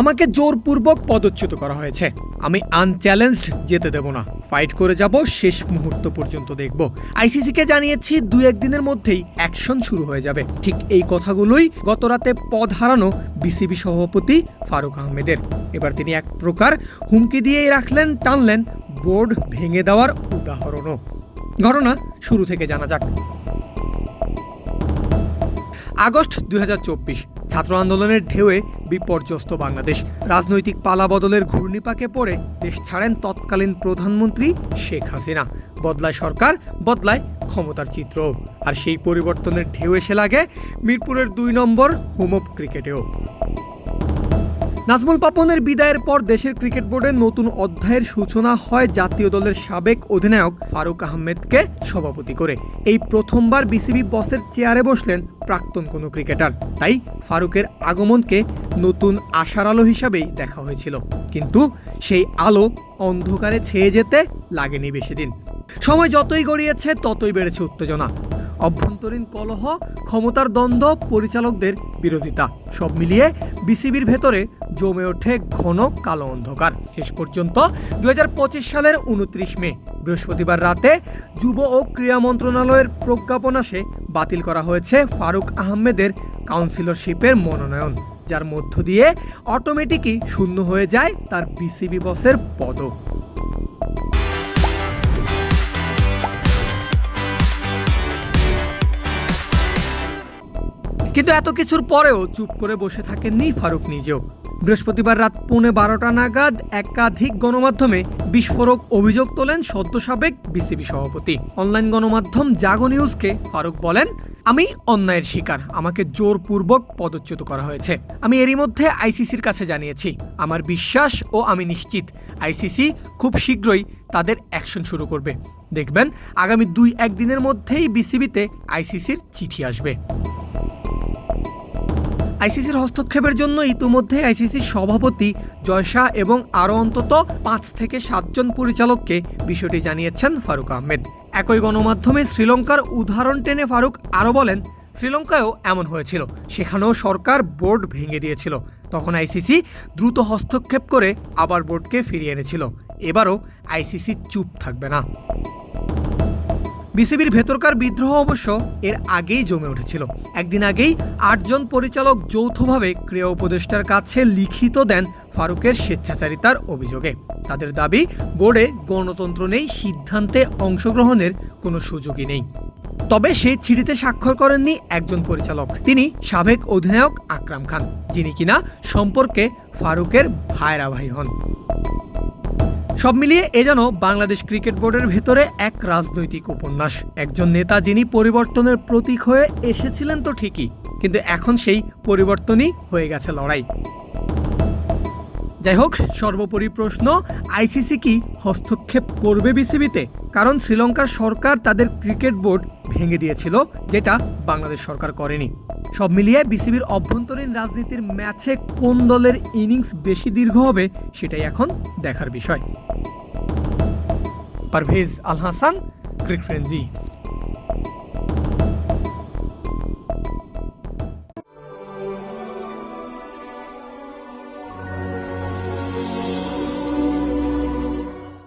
আমাকে জোরপূর্বক পদচ্যুত করা হয়েছে। আমি আনচ্যালেঞ্জড যেতে দেব না। ফাইট করে যাব, শেষ মুহূর্ত পর্যন্ত দেখব। আইসিসিকে জানিয়েছি, দুই একদিনের মধ্যেই অ্যাকশন শুরু হয়ে যাবে। ঠিক এই কথাগুলোই গতরাতে পদ হারানো বিসিবি সভাপতি ফারুক আহমেদের। এবার তিনি এক প্রকার হুমকি দিয়েই রাখলেন, টানলেন, বোর্ড ভেঙে দেওয়ার উদাহরণও। ঘটনা শুরু থেকে জানা যাক। আগস্ট দুই হাজার চব্বিশ ছাত্র আন্দোলনের ঢেউয়ে বিপর্যস্ত বাংলাদেশ। রাজনৈতিক পালা বদলের ঘূর্ণিপাকে পড়ে দেশ ছাড়েন তৎকালীন প্রধানমন্ত্রী শেখ হাসিনা। বদলায় সরকার, বদলায় ক্ষমতার চিত্র। আর সেই পরিবর্তনের ঢেউ এসে লাগে মিরপুরের দুই নম্বর হোম অফ ক্রিকেটেও। নাজমুল পাপনের বিদায়ের পর দেশের ক্রিকেট বোর্ডের নতুন অধ্যায়ের সূচনা হয় জাতীয় দলের সাবেক অধিনায়ক ফারুক আহমেদকে সভাপতি করে। এই প্রথমবার বিসিবি বসের চেয়ারে বসলেন প্রাক্তন কোনো ক্রিকেটার। তাই ফারুকের আগমনকে নতুন আশার আলো হিসাবেই দেখা হয়েছিল। কিন্তু সেই আলো অন্ধকারে ছেয়ে যেতে লাগেনি বেশি দিন সময় যতই গড়িয়েছে, ততই বেড়েছে উত্তেজনা। অভ্যন্তরীণ কলহ, ক্ষমতার দ্বন্দ্ব, পরিচালকদের বিরোধিতা। সব মিলিয়ে বিসিবির ভেতরে জমে ওঠে ঘন কালো অন্ধকার। শেষ পর্যন্ত দু হাজার পঁচিশ সালের উনত্রিশ মে, বৃহস্পতিবার রাতে যুব ও ক্রীড়া মন্ত্রণালয়ের প্রজ্ঞাপন আসে। বাতিল করা হয়েছে ফারুক আহমেদের কাউন্সিলরশিপের মনোনয়ন, যার মধ্য দিয়ে অটোমেটিকই শূন্য হয়ে যায় তার বিসিবি বসের পদও কিন্তু এত কিছুর পরেও চুপ করে বসে থাকেননি ফারুক নিজেও। বৃহস্পতিবার রাত পৌনে বারোটা নাগাদ একাধিক গণমাধ্যমে বিস্ফোরক অভিযোগ তোলেন সদ্য সাবেক বিসিবি সভাপতি। অনলাইন গণমাধ্যম জাগো নিউজকে ফারুক বলেন, আমি অন্যায়ের শিকার। আমাকে জোরপূর্বক পদচ্যুত করা হয়েছে। আমি এরই মধ্যে আইসিসির কাছে জানিয়েছি। আমার বিশ্বাস ও আমি নিশ্চিত। আইসিসি খুব শীঘ্রই তাদের অ্যাকশন শুরু করবে। দেখবেন, আগামী দুই একদিনের মধ্যেই বিসিবিতে আইসিসির চিঠি আসবে। আইসিসির হস্তক্ষেপের জন্য ইতিমধ্যে আইসিসির সভাপতি জয়শাহ এবং আরও অন্তত পাঁচ থেকে সাতজন পরিচালককে বিষয়টি জানিয়েছেন ফারুক আহমেদ। একই গণমাধ্যমে শ্রীলঙ্কার উদাহরণ টেনে ফারুক আরও বলেন, শ্রীলঙ্কায়ও এমন হয়েছিল। সেখানেও সরকার বোর্ড ভেঙে দিয়েছিল। তখন আইসিসি দ্রুত হস্তক্ষেপ করে আবার বোর্ডকে ফিরিয়ে এনেছিল। এবারও আইসিসি চুপ থাকবে না। বিসিবির ভেতরকার বিদ্রোহ অবশ্য এর আগেই জমে উঠেছিল। একদিন আগেই আটজন পরিচালক যৌথভাবে ক্রীড়া উপদেষ্টার কাছে লিখিত দেন ফারুকের স্বেচ্ছাচারিতার অভিযোগে। তাদের দাবি, বোর্ডে গণতন্ত্র নেই, সিদ্ধান্তে অংশগ্রহণের কোনো সুযোগই নেই। তবে সেই চিঠিতে স্বাক্ষর করেননি একজন পরিচালক। তিনি সাবেক অধিনায়ক আকরাম খান, যিনি কিনা সম্পর্কে ফারুকের ভাইরা ভাই হন। সব মিলিয়ে এ যেন বাংলাদেশ ক্রিকেট বোর্ডের ভেতরে এক রাজনৈতিক উপন্যাস। একজন নেতা যিনি পরিবর্তনের প্রতীক হয়ে এসেছিলেন তো ঠিকই, কিন্তু এখন সেই পরিবর্তনই হয়ে গেছে লড়াই। যাই হোক, সর্বোপরি প্রশ্ন, আইসিসি কি হস্তক্ষেপ করবে বিসিবিতে? কারণ শ্রীলঙ্কার সরকার তাদের ক্রিকেট বোর্ড ভেঙে দিয়েছিল, যেটা বাংলাদেশ সরকার করেনি। সব মিলিয়ে বিসিবির অভ্যন্তরীণ রাজনীতির ম্যাচে কোন দলের ইনিংস বেশি দীর্ঘ হবে, সেটাই এখন দেখার বিষয়। Parvez Al Hasan crick frenzy